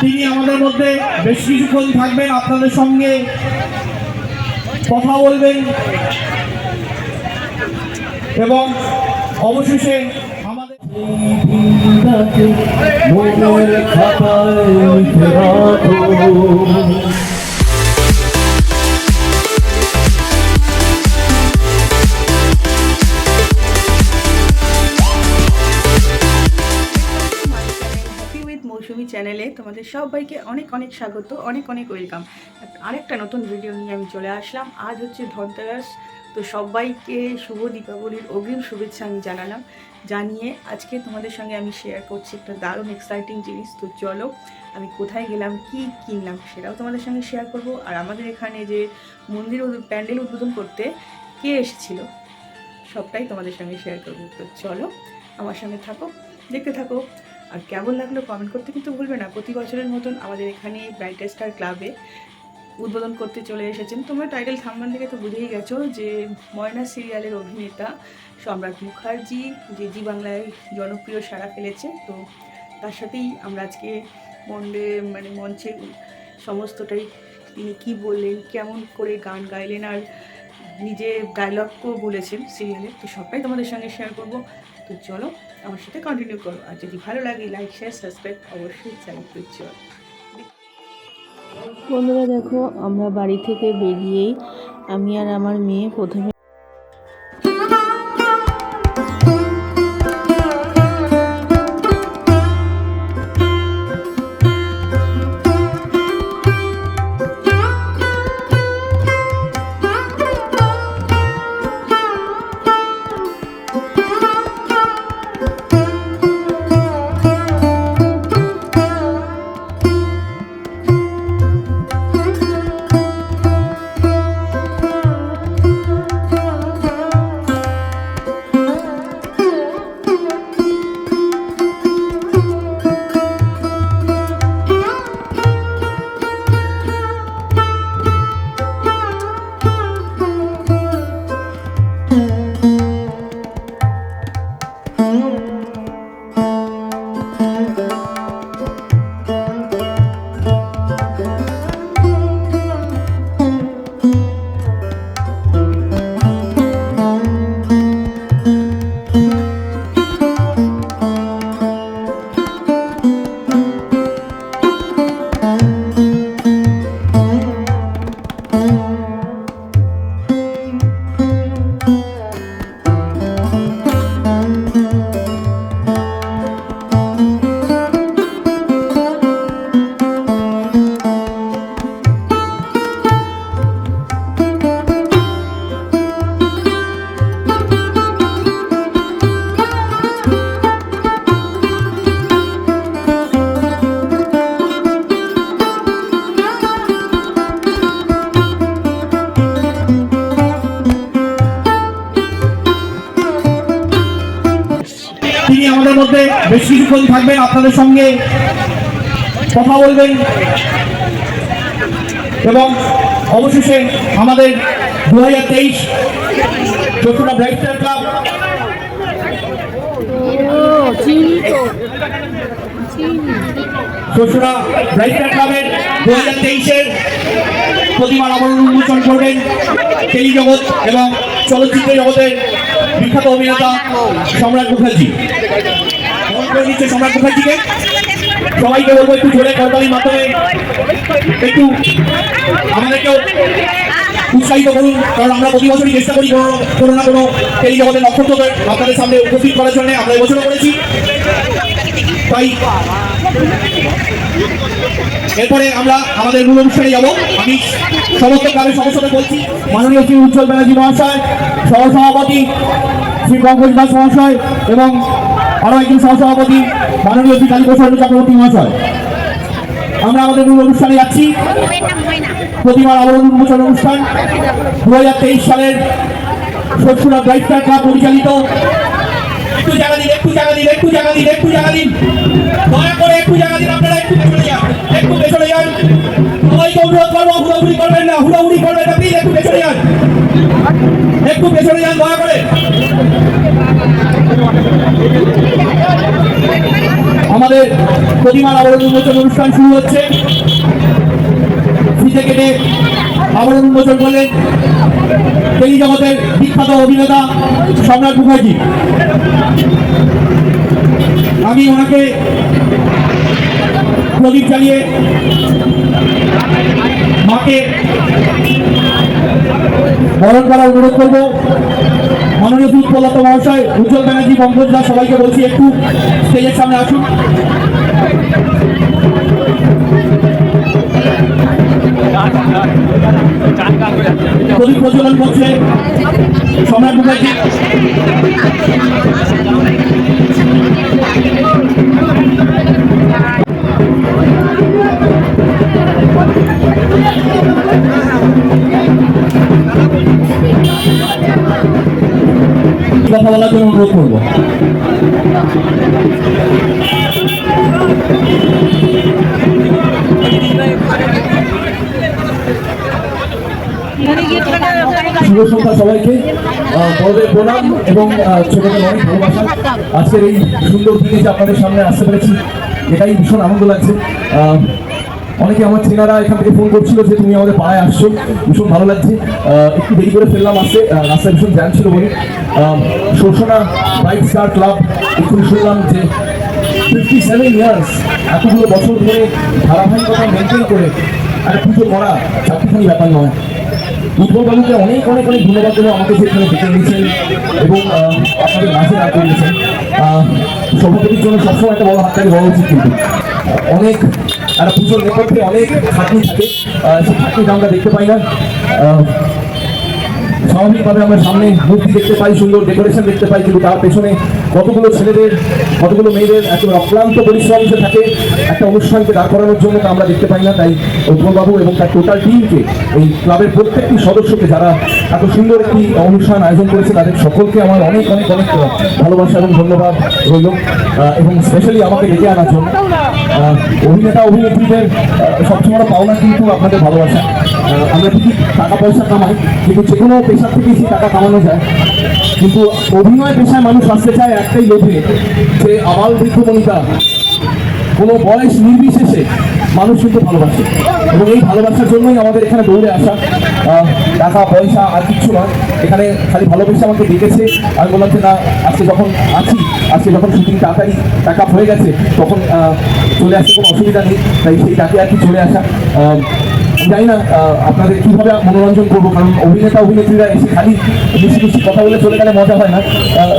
তিনি আমাদের মধ্যে বেশ কিছুক্ষণ থাকবেন আপনাদের সঙ্গে কথা বলবেন। এবং অবশেষে আমাদের চ্যানেলে তোমাদের সবাইকে অনেক অনেক স্বাগত, অনেক অনেক ওয়েলকাম আরেকটা নতুন ভিডিও নিয়ে আমি চলে আসলাম। আজ হচ্ছে ধনতেরাস। তো সবাইকে শুভ দীপাবলির অগ্রিম শুভেচ্ছা আমি জানালাম, জানিয়ে আজকে তোমাদের সঙ্গে আমি শেয়ার করছি একটা দারুণ এক্সাইটিং জিনিস। তো চলো, আমি কোথায় গেলাম, কি কিনলাম সেটাও তোমাদের সঙ্গে শেয়ার করব। আর আমাদের এখানে যে মন্দির প্যান্ডেল উদ্বোধন করতে কে এসেছিল, সবটাই তোমাদের সঙ্গে শেয়ার করব। তো চলো, আমার সঙ্গে থাকো, দেখতে থাকো। আর কেমন লাগল কমেন্ট করতে কিন্তু ভুলবে না। প্রতি বছরের মতন আমাদের এখানে ব্রাইট স্টার ক্লাবে উদ্বোধন করতে চলে এসেছেন। তোমরা টাইটেল থাম্বান থেকে তো বুঝেই গেছো যে ময়না সিরিয়ালের অভিনেতা সম্রাট মুখার্জি, যে জি বাংলায় জনপ্রিয় সাড়া ফেলেছে। তো তার সাথেই আমরা আজকে মন্ডে মানে মঞ্চে সমস্তটাই তিনি কি বললেন, কেমন করে গান গাইলেন আর নিজে ডায়লগও বলেছেন সিরিয়ালে তো সবটাই তোমাদের সঙ্গে শেয়ার করব। তো চলো আমার সাথে কন্টিনিউ করো। আর যদি ভালো লাগে লাইক শেয়ার সাবস্ক্রাইব অবশ্যই চ্যানেল চলো। বন্ধুরা দেখো, আমরা বাড়ি থেকে বেরিয়েই আমি আর আমার মেয়ে প্রথমে মধ্যে বেশ কিছুক্ষণ থাকবেন আপনাদের সঙ্গে কথা বলবেন। এবং অবশেষে আমাদের দু হাজার তেইশ চতুর্থ ব্রাইট স্টার ক্লাব। চতুরা ব্রাইট স্টার ক্লাবের দু হাজার তেইশের প্রতিমার আবরণ উন্মোচন করবেন টেলিজগৎ এবং চলচ্চিত্র জগতের বিখ্যাত অভিনেতা সম্রাট মুখার্জি। করে নিচ্ছে সম্রাট মুখার্জিকে। সবাইকে বলব একটু জোরে করতালির মাধ্যমে। একটু আমাদেরকেও উৎসাহিত করুন, কারণ আমরা প্রতি বছরই চেষ্টা করি কোনো না কোনো টেলিজগতের নক্ষত্রকে আপনাদের সামনে উপস্থিত করার জন্য। আমরা এবছরও করেছি। তাই এরপরে আমরা আমাদের মূল অনুষ্ঠানে যাব। আমি সমস্ত ক্লাবের সদস্যদের বলছি, মাননীয় শ্রী উজ্জ্বল ব্যানার্জি মহাশয়, সহসভাপতি শ্রী পঙ্কজ দাস মহাশয় এবং আরও একজন সহসভাপতি মাননীয় শ্রী কালী প্রসাদ চক্রবর্তী মহাশয়। আমরা আমাদের মূল অনুষ্ঠানে যাচ্ছি। প্রতিমার আবরণ উন্মোচন অনুষ্ঠান। দু হাজার তেইশ সালের ব্রাইট স্টার ক্লাব পরিচালিত। একটু জায়গা দিন, একটু জায়গা দিন, একটু জায়গা দিন, একটু জায়গা দিন। দয়া করে একটু জায়গা দিন, আপনারা একটু পেছনে যান, একটু পেছনে যান। সবাইকে অনুরোধ করব, হুড়াহুড়ি করবেন না, হুড়াহুড়ি করবেন না প্লিজ একটু পেছনে যান। একটু পেছনে যান, দয়া করে। আমাদের প্রতিমার আবরণ উন্মোচন অনুষ্ঠান শুরু হচ্ছে। ফিতে কেটে আবরণ উন্মোচন করলেন টেলি জগতের বিখ্যাত অভিনেতা সম্রাট মুখার্জি। আমি ওনাকে প্রদীপ জ্বালিয়ে মাকে বরণ করার অনুরোধ করব। মাননীয় সুপ্রদত্ত মহাশয়, উজ্জ্বল ব্যানার্জি, পঙ্কজ দাস সবাইকে বলছি একটু স্টেজের সামনে আসুন। প্রদীপ প্রজ্বলন করছে। সম্রাট মুখার্জি। কথা বলার জন্য অনুরোধ করব। শুভ সন্ধ্যা সবাইকে। বড়দের প্রণাম এবং ছোটদের অনেক ভালোবাসা। আজকের এই সুন্দর দিনে আপনাদের সামনে আসতে পেরেছি। এটাই ভীষণ আনন্দ লাগছে। আহ, অনেকে আমার চেনারা এখান থেকে ফোন করছিল যে তুমি আমাদের পাড়ায় আসছো। ভীষণ ভালো লাগছে। একটু দেরি করে ফেললাম আসতে রাস্তায় ভীষণ জ্যাম ছিল বলে। শোষণা বাইক স্টার ক্লাব একটু শুনলাম যে ফিফটি সেভেন ইয়ার্স এতগুলো বছর ধরে ধারাবাহিকতা মেনটেন করে একটা পুজো করা চারটিখানি ব্যাপার নয়। উৎপলবাবুকে অনেক অনেক অনেক ধন্যবাদ দেবো আমাকে যেখানে ডেকে নিয়েছেন এবং আপনাদের মাঝে না করিয়েছেন আহ, সভাপতির জন্য সবসময় একটা বড় হাততালি হওয়া উচিত কিন্তু। অনেক পুজোর নেপথ্যে অনেক খাটনি থাকে আহ, সেই খাটনিটা আমরা দেখতে পাই না। আহ, স্বাভাবিকভাবে আমরা সামনে মূর্তি দেখতে পাই, সুন্দর ডেকোরেশন দেখতে পাই, কিন্তু তার পেছনে কতগুলো ছেলেদের, কতগুলো মেয়েদের একেবারে অক্লান্ত পরিশ্রম যে থাকে একটা অনুষ্ঠানকে দাঁড় করানোর জন্য তা আমরা দেখতে পাই না। তাই উজ্জ্বলবাবু এবং তার টোটাল টিমকে এই ক্লাবের প্রত্যেকটি সদস্যকে যারা এত সুন্দর একটি অনুষ্ঠান আয়োজন করেছে, তাদের সকলকে আমার অনেক অনেক অনেক ভালোবাসা এবং ধন্যবাদ রইল। এবং স্পেশালি আমাকে ডেকে আনার জন্য অভিনেতা, অভিনেত্রীদের সবচেয়ে বড় পাওনা কিন্তু আপনাদের ভালোবাসা। আমরা ঠিকই টাকা পয়সা কামাই, কিন্তু যে কোনো পেশার থেকে সেই টাকা কামানো যায়। কিন্তু অভিনয় পেশায় মানুষ আসতে চায় একটাই লোভে, যে আবাল বৃদ্ধ বনিতা কোনো বয়স নির্বিশেষে মানুষ কিন্তু ভালোবাসে। এবং এই ভালোবাসার জন্যই আমাদের এখানে দৌড়ে আসা টাকা, পয়সা, আর কিচ্ছু নয়। এখানে খালি ভালোবেসে আমাকে ডেকেছে। আমি বললাম যে, না, আজকে যখন আছি, আজকে যখন শুটিং তাড়াতাড়ি টাকা হয়ে গেছে, তখন চলে আসতে কোনো অসুবিধা নেই। তাই সেই ডাকে আর কি চলে আসা জানি না আপনাদের কীভাবে মনোরঞ্জন করব কারণ অভিনেতা অভিনেত্রীরা এসে খালি বেশি বেশি কথা বলে চলে গেলে মজা হয় না।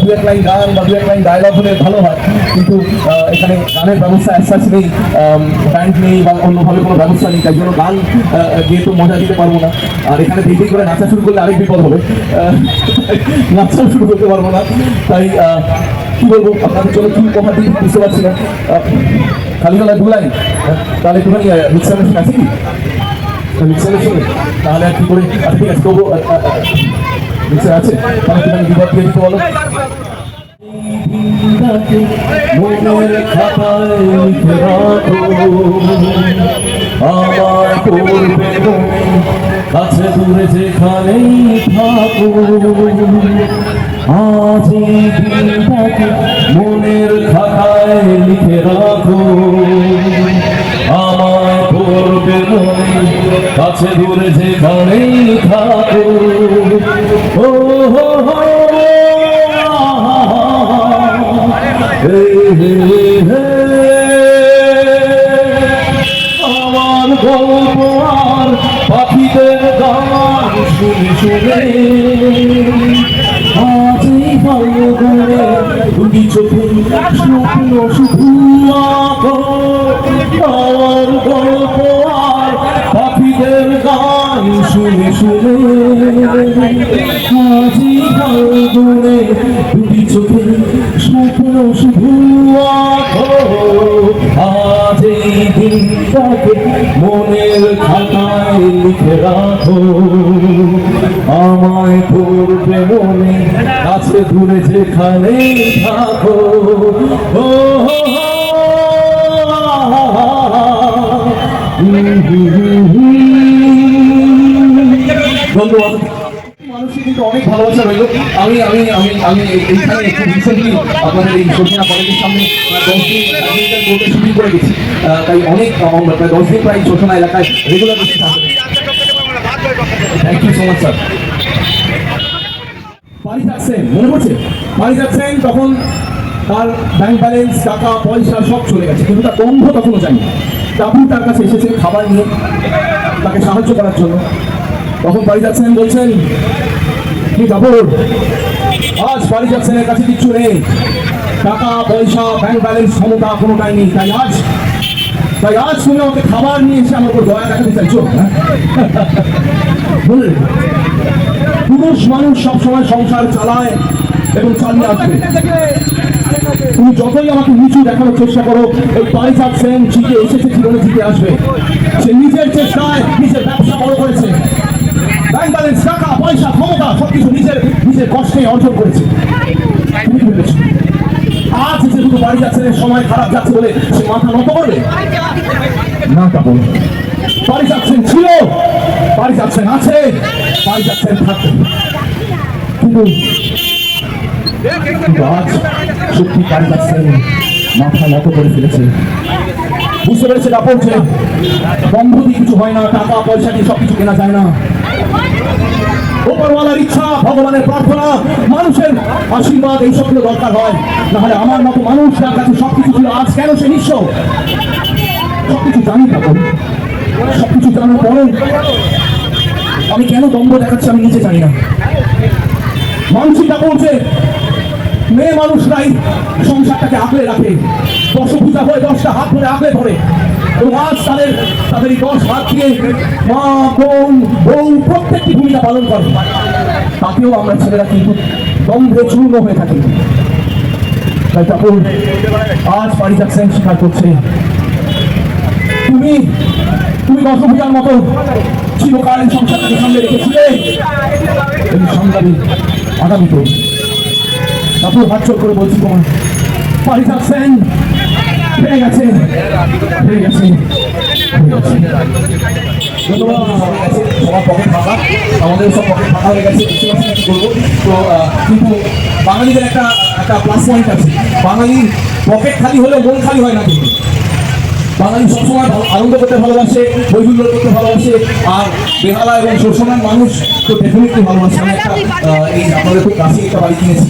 দু এক লাইন গান বা দু এক লাইন ডায়লগ হলে ভালো হয় কিন্তু এখানে গানের ব্যবস্থা অ্যাসাস নেই ব্যান্ড নেই বা অন্যভাবে কোনো ব্যবস্থা নেই তাই জন্য গান আহ, গিয়ে তো মজা দিতে পারব না। আর এখানে দেরি করে নাচা শুরু করলে আরেক বিপদ হবে। নাচাও শুরু করতে পারব না। তাই কি বলব আপনাদের জন্য কি কথা দিই বুঝতে পারছি না। খালি গলা দু লাইন? তাহলে একটুখানি মিক্সার মেশিন তাহলে কি করে? আছে? খাতায় লিখে আমার করবে কাছে দূরে আজ মনের খাতায় লিখে রাখো। কাছে দূরে যেখানেই থাকো। ও, হো হো আমার গল্প আর পাখিদের গান শুনে শুনে। গল্প গান শুনে শুনে। আজি ফাল্গুনে দুটি চোখে স্বপ্ন শুধু আজ এই দিনটাকে মনের খাতায় লিখে রাখো। আমায় করবে মনে, কাছে দূরে যেখানে থাকো। ও হো হো। ধন্যবাদ মানুষকে কিন্তু অনেক ভালোবাসা আমি আমি আমি আমি দশ দিন প্রায় এলাকায় রেগুলার স্যার মনে তখন তার ব্যাংক ব্যালেন্স টাকা পয়সা সব চলে গেছে কিন্তু তার গন্ধ তখনও যায়নি তারপর তার কাছে এসেছে খাবার নিয়ে, তাকে সাহায্য করার জন্য। তখন বাড়ি যাচ্ছেন, বলছেন, কি কাপড়? আজ বাড়ি যাচ্ছেন, এর কাছে কিচ্ছু নেই। টাকা, পয়সা ব্যাংক ব্যালেন্স ক্ষমতা কোনোটাই নেই তাই আজ তাই আজ তুমি আমাকে খাবার নিয়ে এসে আমার উপর দয়া দেখাতে চাইছো হ্যাঁ? পুরুষ মানুষ সবসময় সংসার চালায় এবং চালিয়ে আসবে তুমি যতই আমাকে নিচু দেখানোর চেষ্টা করো, এই বাড়ি যাচ্ছেন জিতে এসেছে জীবনে, জিতে আসবে। সে নিজের চেষ্টায় নিজের ব্যবসা বড় করেছে। ব্যাংক ব্যালেন্স, টাকা, পয়সা, ক্ষমতা সবকিছু নিজের নিজের কষ্টে অর্জন করেছে? আজ যে দুটো বাড়ি যাচ্ছে সময় খারাপ যাচ্ছে বলে সে মাথা নত করবে? না কাপড় বাড়ি যাচ্ছেন ছিল বাড়ি যাচ্ছেন আছে বাড়ি যাচ্ছেন থাকবেন কিন্তু কিন্তু আজ সত্যি বাড়ি যাচ্ছেন মাথা নত করে ফেলেছে। বুঝতে পেরেছে কাপড় যে দিয়ে কিছু হয় না, টাকা, পয়সা দিয়ে সবকিছু কেনা যায় না। ওপরওয়ালার ইচ্ছা, ভগবানের প্রার্থনা, মানুষের আশীর্বাদ, এই সবগুলো দরকার হয়। নাহলে আমার মতো মানুষ যার কাছে সবকিছু ছিল, আজ কেন সে নিঃস্ব? সবকিছু জানি তখন। সবকিছু জানার পরেও আমি কেন দ্বন্দ্ব দেখাচ্ছি আমি নিজে জানি না। মানসিকতা বলছে, মেয়ে মানুষরাই সংসারটাকে আঁকড়ে রাখে। দশ পূজা হয়ে দশটা হাত ধরে আঁকড়ে ধরে। আজ তাদের তাদের এই দশ হাত মা প্রত্যেকটি পালন করে। ছেলেরা কিন্তু হয়ে তাই তখন আজ তুমি তুমি দশভূজার মতো চিরকাল এই সংসারটাকে সামনে রেখেছিলে। সংগ্রামী আগামী তো তারপর হাত চোখ করে বলছি তোমার। বাড়ি যাচ্ছেন পেয়ে গেছে পেয়ে গেছে আমাদের সব পকেট ফাঁকা হয়ে গেছে। করব তো কিন্তু বাঙালিদের একটা একটা প্লাস আছে। বাঙালির পকেট খালি হলে মন খালি হয় না কিন্তু। বাঙালি সবসময় আনন্দ করতে ভালোবাসে বৈগুল্য করতে ভালোবাসে, আর বেহালা এবং শোষণের মানুষ তো ডেফিনেটলি ভালোবাসে। আমি একটা এই আপনাদের খুব কাছে একটা বাড়ি কিনেছি।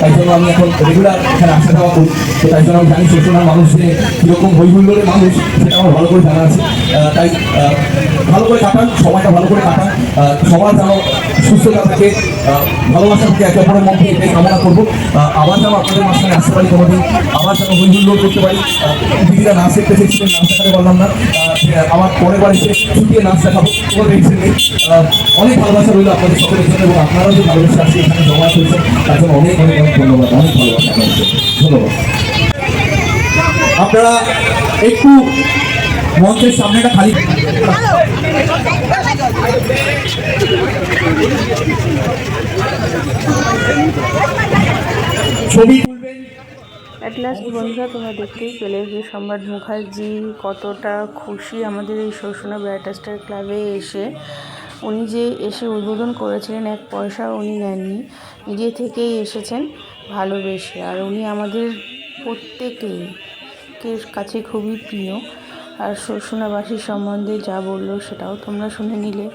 তাই জন্য আমি এখন রেগুলার এখানে আসা যাওয়া করি। তো তাই জন্য আমি জানি শোষণের মানুষ যে কীরকম বৈগুল্যের মানুষ, সেটা আমার ভালো করে জানা আছে। তাই ভালো করে কাটান, সময়টা ভালো করে কাটান। সবার যেন সুস্থতা থাকে ভালোবাসা থাকে একে অপরের মধ্যে, এটাই কামনা করব। আবার যেন আপনাদের মাঝখানে আসতে পারি কোনোদিন, আবার যেন হৈহুল্লো করতে পারি। দিদিরা নাচ দেখতে চেয়েছিলেন, নাচ দেখাতে পারলাম না। আবার পরের বার ছুটিয়ে নাচ অনেক ভালোবাসা রইল আপনাদের সকলের জন্য এবং আপনারাও যে ভালোবাসা এখানে জমা করেছেন, তার জন্য অনেক অনেক ভালোবাসা ধন্যবাদ। আপনারা একটু মঞ্চের সামনেটা খালি ছবি তুলবেন। অ্যাট লাস্ট বন্ধুরা তোমরা দেখতেই পেলে যে সম্রাট মুখার্জি কতটা খুশি আমাদের এই শোষণা ব্যাটাস্টার ক্লাবে এসে। উনি যে এসে উদ্বোধন করেছিলেন, এক পয়সা উনি নেননি। নিজে থেকেই এসেছেন ভালোবেসে। আর উনি আমাদের প্রত্যেকেই কাছে খুবই প্রিয়। আর শোষণাবাসীর সম্বন্ধে যা বলল সেটাও তোমরা শুনে নিলে।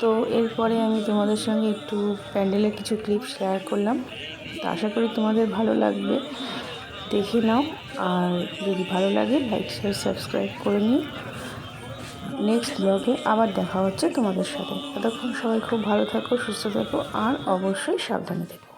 তো এরপরে আমি তোমাদের সঙ্গে একটু প্যান্ডেলের কিছু ক্লিপ শেয়ার করলাম। তো আশা করি তোমাদের ভালো লাগবে। দেখে নাও। আর যদি ভালো লাগে লাইক শেয়ার সাবস্ক্রাইব করে নিও। নেক্সট ব্লগে আবার দেখা হচ্ছে তোমাদের সাথে। ততক্ষণ সবাই খুব ভালো থাকো, সুস্থ থাকো, আর অবশ্যই সাবধানে থেকো।